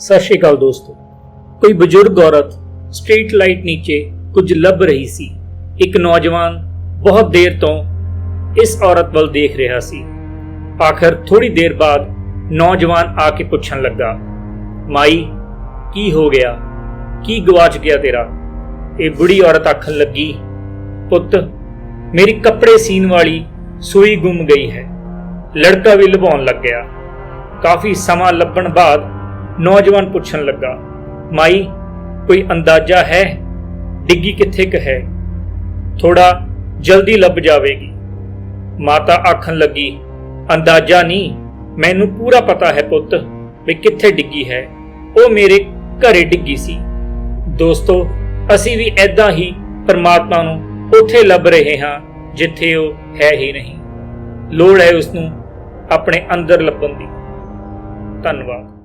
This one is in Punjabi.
ਸਤਿ ਸ਼੍ਰੀ ਅਕਾਲ ਦੋਸਤੋ। ਕੋਈ ਬਜ਼ੁਰਗ ਔਰਤ ਸਟਰੀਟ ਲਾਈਟ ਨੀਚੇ ਕੁਝ ਲੱਭ ਰਹੀ ਸੀ। ਇੱਕ ਨੌਜਵਾਨ ਬਹੁਤ ਦੇਰ ਤੋਂ ਇਸ ਔਰਤ ਵੱਲ ਦੇਖ ਰਿਹਾ ਸੀ। ਆਖਰ ਥੋੜੀ ਦੇਰ ਬਾਅਦ ਨੌਜਵਾਨ ਆ ਕੇ ਪੁੱਛਣ ਲੱਗਾ, ਮਾਈ, ਕੀ ਹੋ ਗਿਆ? ਕੀ ਗਵਾਚ ਗਿਆ ਤੇਰਾ? ਇਹ ਬੁੜੀ ਔਰਤ ਆਖਣ ਲੱਗੀ, ਪੁੱਤ, ਮੇਰੀ ਕੱਪੜੇ ਸੀਨ ਵਾਲੀ ਸੂਈ ਗੁੰਮ ਗਈ ਹੈ। ਲੜਕਾ ਵੀ ਲਭਾਉਣ ਲੱਗ ਗਿਆ। ਕਾਫੀ ਸਮਾਂ ਲੱਭਣ ਬਾਅਦ ਨੌਜਵਾਨ ਪੁੱਛਣ ਲੱਗਾ, ਮਾਈ, ਕੋਈ ਅੰਦਾਜ਼ਾ ਹੈ ਡਿੱਗੀ ਕਿੱਥੇ ਕ ਹੈ? ਥੋੜਾ ਜਲਦੀ ਲੱਭ ਜਾਵੇਗੀ। ਮਾਤਾ ਆਖਣ ਲੱਗੀ, ਅੰਦਾਜ਼ਾ ਨਹੀਂ, ਮੈਨੂੰ ਪੂਰਾ ਪਤਾ ਹੈ ਪੁੱਤ ਵੀ ਕਿੱਥੇ ਡਿੱਗੀ ਹੈ। ਉਹ ਮੇਰੇ ਘਰੇ ਡਿੱਗੀ ਸੀ। ਦੋਸਤੋ, ਅਸੀਂ ਵੀ ਐਦਾਂ ਹੀ ਪਰਮਾਤਮਾ ਨੂੰ ਉੱਥੇ ਲੱਭ ਰਹੇ ਹਾਂ ਜਿੱਥੇ ਉਹ ਹੈ ਹੀ ਨਹੀਂ। ਲੋੜ ਹੈ ਉਸ ਨੂੰ ਆਪਣੇ ਅੰਦਰ ਲੱਭਣ ਦੀ। ਧੰਨਵਾਦ।